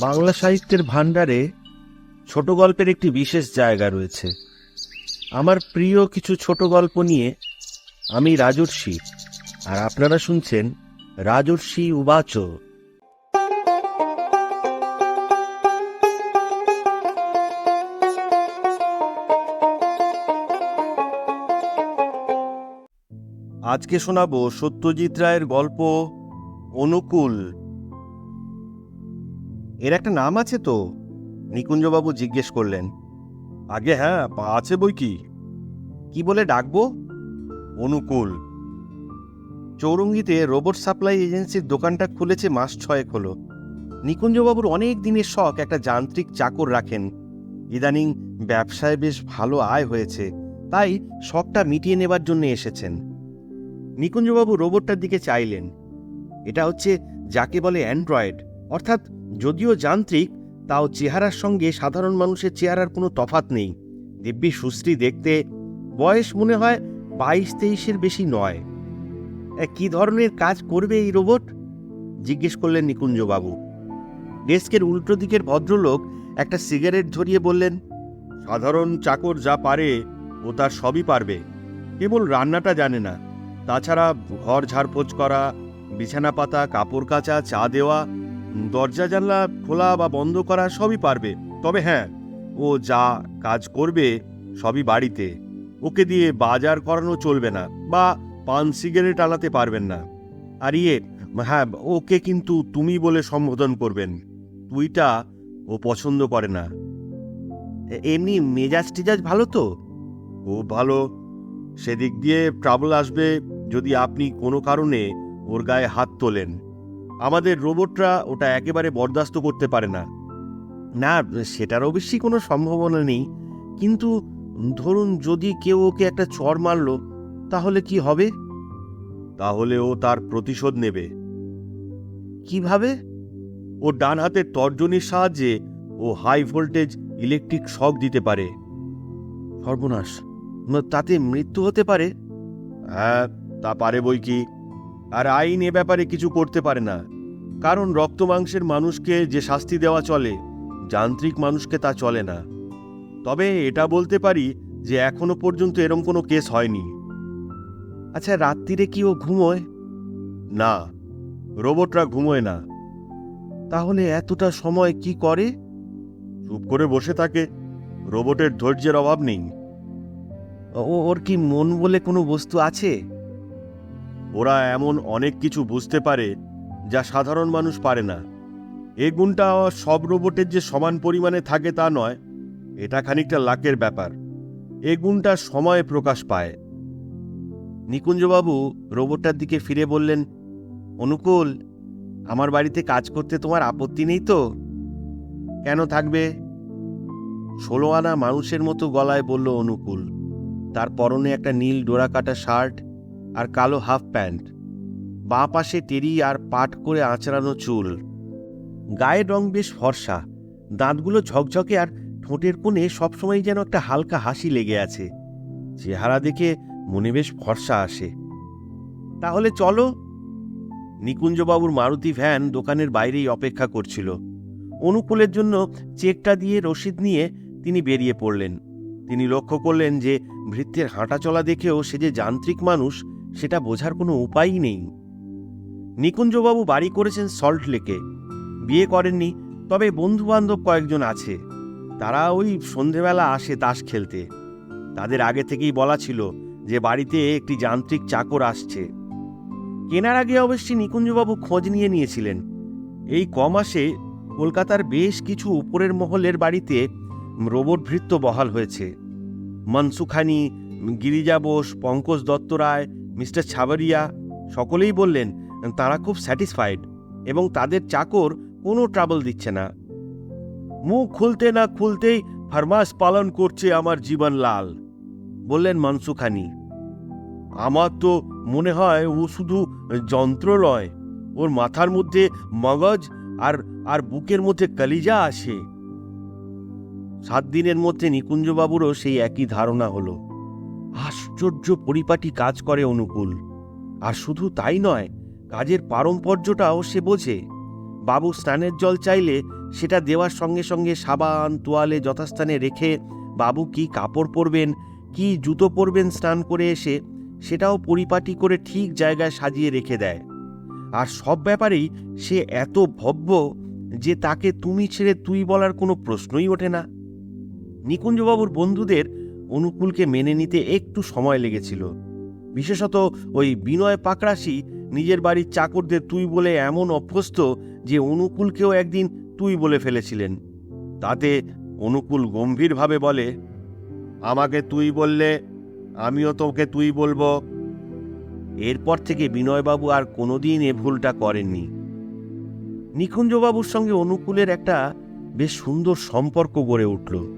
বাংলা সাহিত্যের ভাণ্ডারে ছোট গল্পের একটি বিশেষ জায়গা রয়েছে। আমার প্রিয় কিছু ছোট গল্প নিয়ে আমি রাজর্ষি, আর আপনারা শুনছেন রাজর্ষি উবাচ। আজকে শোনাবো সত্যজিৎ রায়ের গল্প, অনুকূল। এর একটা নাম আছে তো। নিকুঞ্জবাবু জিজ্ঞেস করলেন। আগে হ্যাঁ পা আছে বই কি? কি বলে ডাকবো? অনুকূল। চৌরঙ্গিতে রোবট সাপ্লাই এজেন্সির দোকানটা খুলেছে মাস ছয়েক হলো। নিকুঞ্জবাবুর অনেক দিনের শখ একটা যান্ত্রিক চাকর রাখেন। ইদানিং ব্যবসায় বেশ ভালো আয় হয়েছে তাই শখটা মিটিয়ে নেবার জন্য এসেছেন। নিকুঞ্জবাবু রোবটটার দিকে চাইলেন। এটা হচ্ছে যাকে বলে অ্যান্ড্রয়েড অর্থাৎ যদিও যান্ত্রিক, তাও চেহারার সঙ্গে সাধারণ মানুষের চেহারার কোনো তফাত নেই। দিব্যি সুশ্রী দেখতে বয়স মনে হয় বাইশ তেইশের বেশি নয়। কি ধরনের কাজ করবে এই রোবট? জিজ্ঞেস করলেন নিকুঞ্জবাবু। ডেস্কের উল্টো দিকের ভদ্রলোক একটা সিগারেট ধরিয়ে বললেন, সাধারণ চাকর যা পারে, ও তার সবই পারবে। কেবল রান্নাটা জানে না। তাছাড়া ঘর ঝাড়পোছ করা বিছানা পাতা কাপড় কাচা, চা দেওয়া দরজা জানলা খোলা বা বন্ধ করা সবই পারবে। তবে হ্যাঁ ও যা কাজ করবে সবই বাড়িতে। ওকে দিয়ে বাজার করানো চলবে না বা পান সিগারেট আলাতে পারবেন না। আর ইয়ে হ্যাঁ ওকে কিন্তু তুমি বলে সম্বোধন করবেন। তুইটা ও পছন্দ করে না। এমনি মেজাজ টেজাজ ভালো তো? ও ভালো। সেদিক দিয়ে ট্রাবল আসবে যদি আপনি কোনো কারণে ওর গায়ে হাত তোলেন। আমাদের রোবটরা ওটা একেবারে বরদাস্ত করতে পারে না। না সেটার অবশ্যই কোনো সম্ভাবনা নেই কিন্তু ধরুন যদি কেউ ওকে একটা চর মারলো তাহলে কি হবে? তাহলে ও তার প্রতিশোধ নেবে। কীভাবে? ও ডান হাতের তর্জনীর সাহায্যে ও হাই ভোল্টেজ ইলেকট্রিক শক দিতে পারে। সর্বনাশ। তাতে মৃত্যু হতে পারে? হ্যাঁ তা পারে বই কি? আর আইন এ ব্যাপারে কিছু করতে পারে না। কারণ রক্ত মাংসের মানুষকে যে শাস্তি দেওয়া চলে যান্ত্রিক মানুষকে তা চলে না। তবে এটা বলতে পারি যে এখনও পর্যন্ত এরম কোনো কেস হয়নি। আচ্ছা রাত্রিরে কি ও ঘুমোয়? না রোবটরা ঘুমোয় না। তাহলে এতটা সময় কি করে? চুপ করে বসে থাকে রোবটের ধৈর্যের অভাব নেই। ও ওর কি মন বলে কোনো বস্তু আছে? ওরা এমন অনেক কিছু বুঝতে পারে যা সাধারণ মানুষ পারে না। এ গুণটা সব রোবটের যে সমান পরিমাণে থাকে তা নয়, এটা খানিকটা লাকের ব্যাপার। এ গুণটা সময়ে প্রকাশ পায়। নিকুঞ্জবাবু রোবটটার দিকে ফিরে বললেন, অনুকূল, আমার বাড়িতে কাজ করতে তোমার আপত্তি নেই তো? কেন থাকবে? ষোলো আনা মানুষের মতো গলায় বলল অনুকূল, তার পরনে একটা নীল ডোরাকাটা শার্ট আর কালো হাফ প্যান্ট। বাঁ পাশে টেরি আর পাট করে আঁচড়ানো চুল। গায়ের রং বেশ ফর্সা। দাঁতগুলো ঝকঝকে আর ঠোঁটের কোণে সবসময় যেন একটা হালকা হাসি লেগে আছে। চেহারা দেখে মনে বেশ ফর্সা আসে। তাহলে চলো। নিকুঞ্জবাবুর মারুতি ভ্যান দোকানের বাইরেই অপেক্ষা করছিল। অনুকূলের জন্য চেকটা দিয়ে রসিদ নিয়ে তিনি বেরিয়ে পড়লেন। তিনি লক্ষ্য করলেন যে ভৃত্যের হাঁটাচলা দেখেও সে যে যান্ত্রিক মানুষ সেটা বোঝার কোনো উপায়ই নেই। নিকুঞ্জবাবু বাড়ি করেছেন সল্ট লেকে। বিয়ে করেননি, তবে বন্ধু বান্ধব কয়েকজন আছে। তারা ওই সন্ধেবেলা আসে তাস খেলতে। তাদের আগে থেকেই বলা ছিল যে বাড়িতে একটি যান্ত্রিক চাকর আসছে। কেনার আগে অবশ্যই নিকুঞ্জবাবু খোঁজ নিয়ে নিয়েছিলেন। এই ক মাসে কলকাতার বেশ কিছু উপরের মহলের বাড়িতে রোবট ভৃত্য বহাল হয়েছে। মনসুখানি, গিরিজা বোস, পঙ্কজ দত্ত রায় মিস্টার ছাবারিয়া সকলেই বললেন, তারা খুব স্যাটিসফাইড এবং তাদের চাকর কোনো ট্রাবল দিচ্ছে না। মুখ খুলতে না খুলতেই ফার্মাস পালন করছে আমার জীবন লাল। বললেন মনসুখানি। আমার তো মনে হয় ও শুধু যন্ত্র নয়, ওর মাথার মধ্যে মগজ আর আর বুকের মধ্যে কলিজা আসে। সাত দিনের মধ্যে নিকুঞ্জবাবুরও সেই একই ধারণা হলো। আশ্চর্য পরিপাটি কাজ করে অনুকূল। আর শুধু তাই নয়, কাজের পারম্পর্যটাও সে বোঝে। বাবু স্নানের জল চাইলে সেটা দেওয়ার সঙ্গে সঙ্গে সাবান, তোয়ালে যথাস্থানে রেখে বাবু কি কাপড় পরবেন, কি জুতো পরবেন স্নান করে এসে, সেটাও পরিপাটি করে ঠিক জায়গায় সাজিয়ে রেখে দেয়। আর সব ব্যাপারেই সে এত ভব্য যে তাকে তুমি ছেড়ে তুই বলার কোনো প্রশ্নই ওঠে না। নিকুঞ্জবাবুর বন্ধুদের অনুকূলকে মেনে নিতে একটু সময় লেগেছিল। বিশেষত ওই বিনয় পাকড়াশি নিজের বাড়ির চাকরদের তুই বলে এমন অভ্যস্ত যে অনুকূলকেও একদিন তুই বলে ফেলেছিলেন। তাতে অনুকূল গম্ভীরভাবে বলে, আমাকে তুই বললে, আমিও তোকে তুই বলব। এরপর থেকে বিনয়বাবু আর কোনোদিন এ ভুলটা করেননি। নিকুঞ্জবাবুর সঙ্গে অনুকূলের একটা বেশ সুন্দর সম্পর্ক গড়ে উঠল।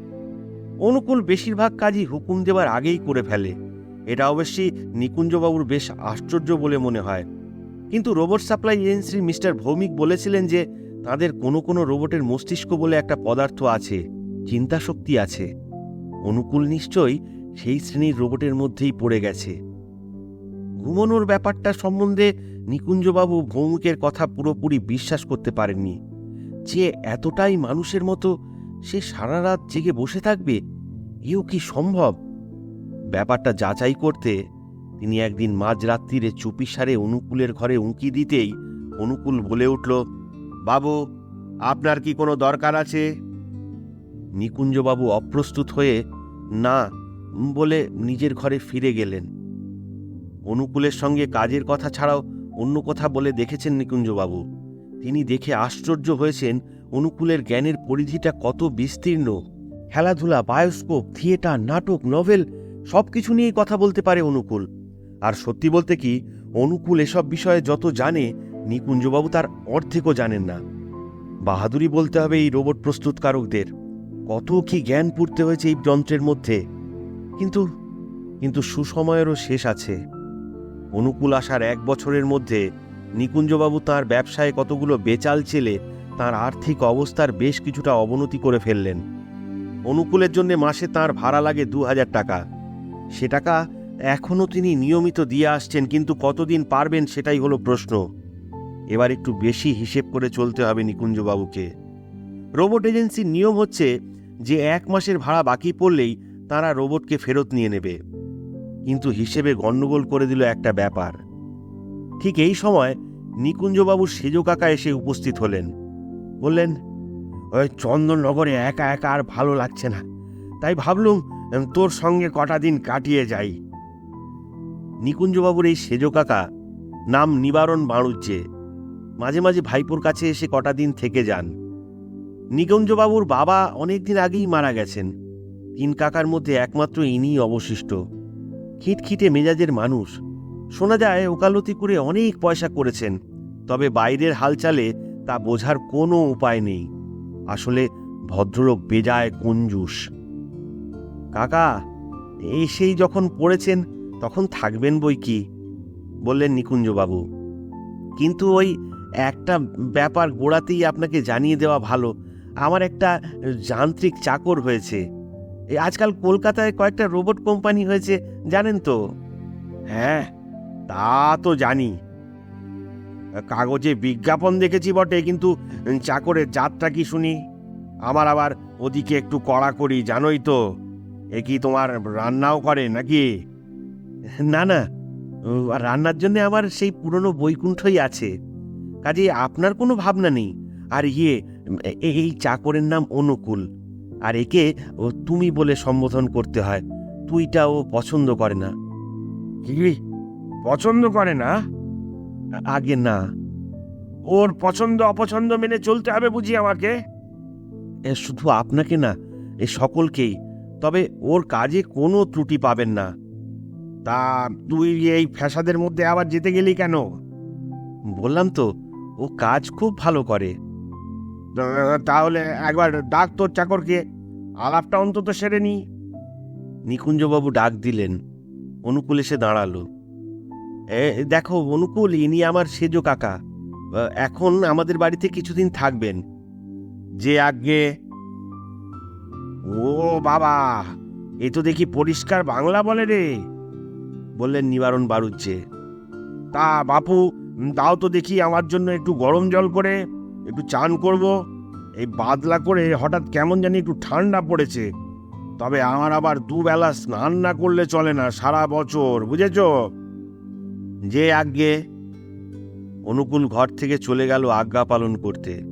অনুকূল বেশিরভাগ কাজই হুকুম দেওয়ার আগেই করে ফেলে। এটা অবশ্যই নিকুঞ্জবাবুর বেশ আশ্চর্য বলে মনে হয়। কিন্তু রোবট সাপ্লাই এজেন্সির মিস্টার ভৌমিক বলেছিলেন যে, তাদের কোনো কোনো রোবটের মস্তিষ্ক বলে একটা পদার্থ আছে চিন্তা শক্তি আছে। অনুকূল নিশ্চয়ই সেই শ্রেণির রোবটের মধ্যেই পড়ে গেছে। ঘুমানোর ব্যাপারটা সম্বন্ধে নিকুঞ্জবাবু ভৌমিকের কথা পুরোপুরি বিশ্বাস করতে পারেননি। যে এতটাই মানুষের মতো সে সারা রাত জেগে বসে থাকবে? এও কি সম্ভব? ব্যাপারটা যাচাই করতে তিনি একদিন মাঝরাত্রিরে চুপিসারে অনুকূলের ঘরে উঁকি দিতেই অনুকূল বলে উঠল, বাবু, আপনার কি কোনো দরকার আছে? নিকুঞ্জবাবু অপ্রস্তুত হয়ে, না, বলে নিজের ঘরে ফিরে গেলেন। অনুকূলের সঙ্গে কাজের কথা ছাড়াও অন্য কথা বলে দেখেছেন নিকুঞ্জবাবু। তিনি দেখে আশ্চর্য হয়েছেন অনুকূলের জ্ঞানের পরিধিটা কত বিস্তীর্ণ? খেলাধুলা, বায়োস্কোপ, থিয়েটার, নাটক, নভেল সব কিছু নিয়েই কথা বলতে পারে অনুকূল। আর সত্যি বলতে কি, অনুকূল এসব বিষয়ে যত জানে, নিকুঞ্জবাবু তার অর্ধেকও জানেন না। বাহাদুরি বলতে হবে এই রোবট প্রস্তুতকারকদের। কত কি জ্ঞান পূর্তে হয়েছে এই যন্ত্রের মধ্যে। কিন্তু কিন্তু সুসময়েরও শেষ আছে। অনুকূল আসার এক বছরের মধ্যে নিকুঞ্জবাবু তার ব্যবসায় কতগুলো বেচাল ছেলে তার আর্থিক অবস্থার বেশ কিছুটা অবনতি করে ফেললেন। অনুকূলের জন্য মাসে তার ভাড়া লাগে দু হাজার টাকা। সে টাকা এখনও তিনি নিয়মিত দিয়ে আসছেন, কিন্তু কতদিন পারবেন সেটাই হলো প্রশ্ন। এবার একটু বেশি হিসেব করে চলতে হবে নিকুঞ্জবাবুকে। রোবট এজেন্সির নিয়ম হচ্ছে যে এক মাসের ভাড়া বাকি পড়লেই তারা রোবটকে ফেরত নিয়ে নেবে। কিন্তু হিসেবে গণ্ডগোল করে দিল একটা ব্যাপার। ঠিক এই সময় নিকুঞ্জবাবুর সেজ কাকা এসে উপস্থিত হলেন। বললেন, ওই চন্দননগরে একা একা আর ভালো লাগছে না। তাই ভাবলুম তোর সঙ্গে কটা দিন কাটিয়ে যাই। নিকুঞ্জবাবুর এই সেজ কাকা নাম নিবারণ বাণুজ্যে মাঝে মাঝে ভাইপোর কাছে এসে কটা দিন থেকে যান। নিকুঞ্জবাবুর বাবা অনেকদিন আগেই মারা গেছেন। তিন কাকার মধ্যে একমাত্র ইনিই অবশিষ্ট। খিটখিটে মেজাজের মানুষ। শোনা যায়, ওকালতি করে অনেক পয়সা করেছেন, তবে বাইরের হালচালে তা বোঝার কোনো উপায় নেই। আসলে ভদ্রলোক বেজায় কঞ্জুস। কাকা এসেই যখন পড়েছেন, তখন থাকবেন বই কি? বললেন নিকুঞ্জবাবু। কিন্তু ওই একটা ব্যাপার গোড়াতেই আপনাকে জানিয়ে দেওয়া ভালো। আমার একটা যান্ত্রিক চাকর হয়েছে। এই আজকাল কলকাতায় কয়েকটা রোবট কোম্পানি হয়েছে, জানেন তো? হ্যাঁ তা তো জানি। কাগজে বিজ্ঞাপন দেখেছি বটে, কিন্তু চাকরের জাতটা কি শুনি? আমার আবার ওদিকে একটু কড়া করি, জানোই তো। এ কি তোমার রান্নাও করে নাকি? না না রান্নার জন্য আমার সেই পুরনো বৈকুণ্ঠই আছে। কাজে আপনার কোনো ভাবনা নেই? আর ইয়ে এই চাকরের নাম অনুকূল। আর একে, ও, তুমি বলে সম্বোধন করতে হয়। তুইটা ও পছন্দ করে না। পছন্দ করে না? আগে না। ওর পছন্দ অপছন্দ মেনে চলতে হবে বুঝি আমাকে? এ শুধু আপনাকে না এ সকলকেই। তবে ওর কাজে কোনো ত্রুটি পাবেন না। তা তুই এই ফ্যাসাদের মধ্যে আবার যেতে গেলি কেন? বললাম তো ও কাজ খুব ভালো করে। তাহলে একবার ডাক তোর চাকরকে আলাপটা অন্তত সেরে নি। নিকুঞ্জবাবু ডাক দিলেন অনুকূল এসে দাঁড়াল। দেখো, অনুকূল, ইনি আমার সেজ কাকা। এখন আমাদের বাড়িতে কিছুদিন থাকবেন। যে আগে ও বাবা, এ তো দেখি পরিষ্কার বাংলা বলে রে, বললেন নিবারণ বাড়ুচ্ছে তা বাপু তাও তো দেখি আমার জন্য একটু গরম জল করে, একটু চান করব। এই বাদলা করে হঠাৎ কেমন জানি একটু ঠান্ডা পড়েছে। তবে আমার আবার দুবেলা স্নান না করলে চলে না সারা বছর, বুঝেছ? যে আজ্ঞে অনুকূল ঘর থেকে চলে গেল আজ্ঞা পালন করতে।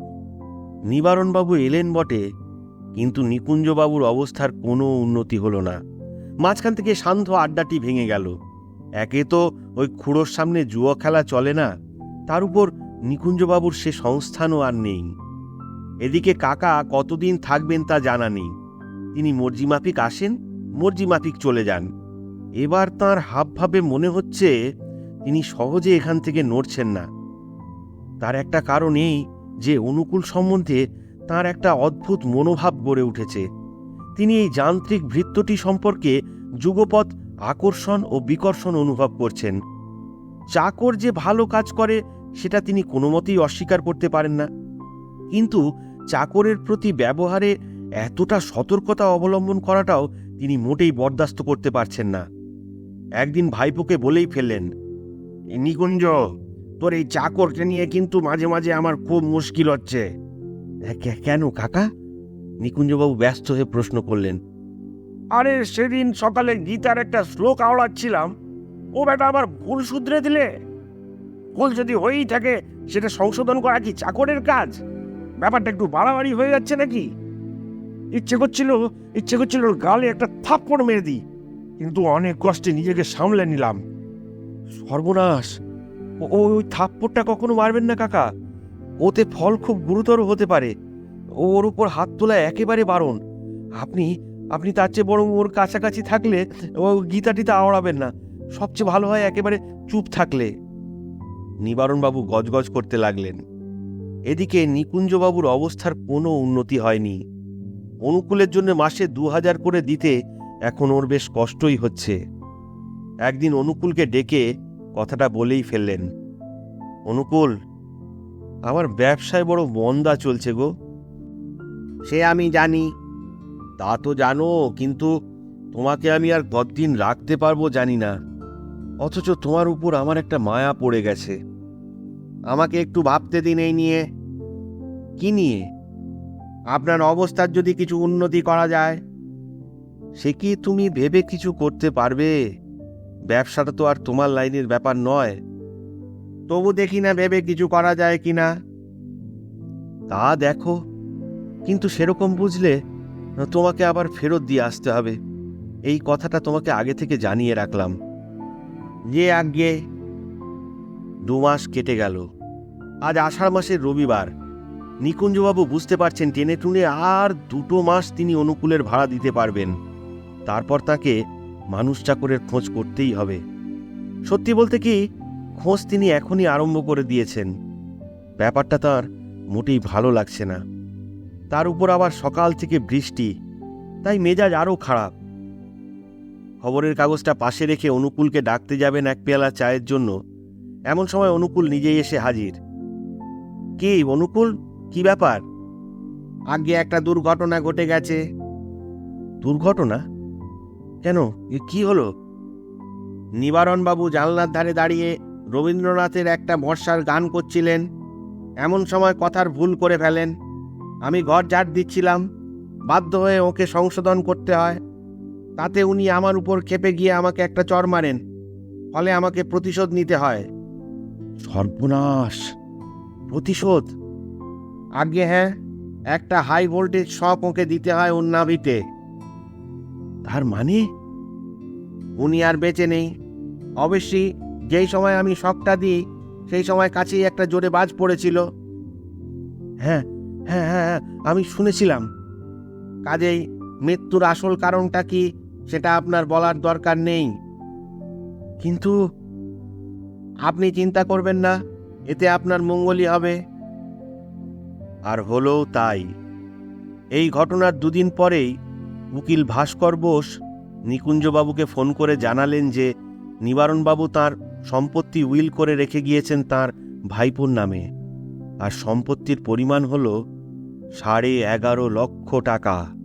নিবারণবাবু এলেন বটে, কিন্তু নিকুঞ্জবাবুর অবস্থার কোনো উন্নতি হলো না। মাঝখান থেকে শান্ত আড্ডাটি ভেঙে গেল। একে তো ওই খুঁড়োর সামনে জুয়া খেলা চলে না, তার উপর নিকুঞ্জবাবুর সে সংস্থানও আর নেই। এদিকে কাকা কতদিন থাকবেন তা জানা নেই। তিনি মর্জিমাফিক আসেন, মর্জিমাফিক চলে যান। এবার তার হাবভাবে মনে হচ্ছে তিনি সহজে এখান থেকে নড়ছেন না। তার একটা কারণ এই যে, অনুকূল সম্বন্ধে তার একটা অদ্ভুত মনোভাব গড়ে উঠেছে। তিনি এই যান্ত্রিক ভৃত্যটি সম্পর্কে যুগপৎ আকর্ষণ ও বিকর্ষণ অনুভব করছেন। চাকর যে ভালো কাজ করে, সেটা তিনি কোনো মতেই অস্বীকার করতে পারেন না। কিন্তু চাকরের প্রতি ব্যবহারে এতটা সতর্কতা অবলম্বন করাটাও তিনি মোটেই বরদাস্ত করতে পারছেন না। একদিন ভাইপোকে বলেই ফেললেন নিকুঞ্জ তোর এই চাকরকে নিয়ে কিন্তু মাঝে মাঝে আমার খুব মুশকিল হচ্ছে। "হ্যাঁ, কেন কাকা? নিকুঞ্জবাবু ব্যস্ত হয়ে প্রশ্ন করলেন। আরে সেদিন সকালে গীতার একটা শ্লোক আওড়াচ্ছিলাম। ও বেটা আমার ভুল শুধরে দিলে? ভুল যদি হয়েই থাকে সেটা সংশোধন করা কি চাকরের কাজ? ব্যাপারটা একটু বাড়াবাড়ি হয়ে যাচ্ছে নাকি? ইচ্ছে করছিল ইচ্ছে করছিল গালে একটা থাপ্পড় মেরে দিই কিন্তু অনেক কষ্টে নিজেকে সামলে নিলাম। সর্বনাশ। ও- ওই থাপ্পড়টা কখনো মারবেন না, কাকা। ওতে ফল খুব গুরুতর হতে পারে। ওর উপর হাত তোলা একেবারে বারণ। আপনি আপনি তার চেয়ে বরং ওর কাছাকাছি থাকলে ও গীতাটিতে আওড়াবেন না। সবচেয়ে ভালো হয় একেবারে চুপ থাকলে। নিবারণবাবু গজগজ করতে লাগলেন। এদিকে নিকুঞ্জবাবুর অবস্থার কোনো উন্নতি হয়নি। অনুকূলের জন্য মাসে দু হাজার করে দিতে এখন ওর বেশ কষ্টই হচ্ছে। একদিন অনুকূলকে ডেকে কথাটা বলেই ফেললেন, অনুকূল, আমার ব্যবসায় বড় মন্দা চলছে গো। সে আমি জানি, তা তো জানো, কিন্তু তোমাকে আমি আর কতদিন রাখতে পারব জানি না। অথচ তোমার উপর আমার একটা মায়া পড়ে গেছে। আমাকে একটু ভাবতে দিন এই নিয়ে। কি নিয়ে? আপনার অবস্থার যদি কিছু উন্নতি করা যায়, সে কি তুমি ভেবে কিছু করতে পারবে? ব্যবসাটা তো আর তোমার লাইনের ব্যাপার নয়। তবু দেখি না ভেবে কিছু করা যায় কি না। তা দেখো, কিন্তু সেরকম বুঝলে তোমাকে আবার ফেরত দিয়ে আসতে হবে। এই কথাটা তোমাকে আগে থেকে জানিয়ে রাখলাম। যে আগে দু মাস কেটে গেল। আজ আষাঢ় মাসের রবিবার। নিকুঞ্জবাবু বুঝতে পারছেন, টেনে টুনে আর দুটো মাস তিনি অনুকূলের ভাড়া দিতে পারবেন। তারপর তাকে মানুষ চাকরের খোঁজ করতেই হবে। সত্যি বলতে কি খোঁজ তিনি এখনই আরম্ভ করে দিয়েছেন। ব্যাপারটা তার মোটেই ভালো লাগছে না। তার উপর আবার সকাল থেকে বৃষ্টি তাই মেজাজ আরও খারাপ। খবরের কাগজটা পাশে রেখে অনুকূলকে ডাকতে যাবেন এক পেয়ালা চায়ের জন্য। এমন সময় অনুকূল নিজেই এসে হাজির। কি অনুকূল? কি ব্যাপার? আগে একটা দুর্ঘটনা ঘটে গেছে। দুর্ঘটনা? কেন? কি হলো? নিবারণবাবু জানলার ধারে দাঁড়িয়ে রবীন্দ্রনাথের একটা বর্ষার গান করছিলেন। এমন সময় কথার ভুল করে ফেলেন। আমি ঘর ঝাড় দিচ্ছিলাম। বাধ্য হয়ে ওকে সংশোধন করতে হয়। তাতে উনি আমার উপর খেপে গিয়ে আমাকে একটা চর মারেন। ফলে আমাকে প্রতিশোধ নিতে হয়। সর্বনাশ। প্রতিশোধ? আগে হ্যাঁ একটা হাই ভোল্টেজ শক ওকে দিতে হয় ওর নাভিতে তার মানে? উনি আর বেঁচে নেই। অবশ্যই যেই সময় আমি শখটা দিই সেই সময় কাছেই একটা জোরে বাজ পড়েছিল। হ্যাঁ হ্যাঁ হ্যাঁ হ্যাঁ, আমি শুনেছিলাম। কাজেই মৃত্যুর আসল কারণটা কি সেটা আপনার বলার দরকার নেই। কিন্তু আপনি চিন্তা করবেন না এতে আপনার মঙ্গলই হবে। আর হলো তাই। এই ঘটনার দুদিন পরেই উকিল ভাস্কর বোস নিকুঞ্জবাবুকে ফোন করে জানালেন যে নিবারণবাবু তার সম্পত্তি উইল করে রেখে গিয়েছেন তার ভাইপোর নামে। আর সম্পত্তির পরিমাণ হল সাড়ে এগারো লক্ষ টাকা।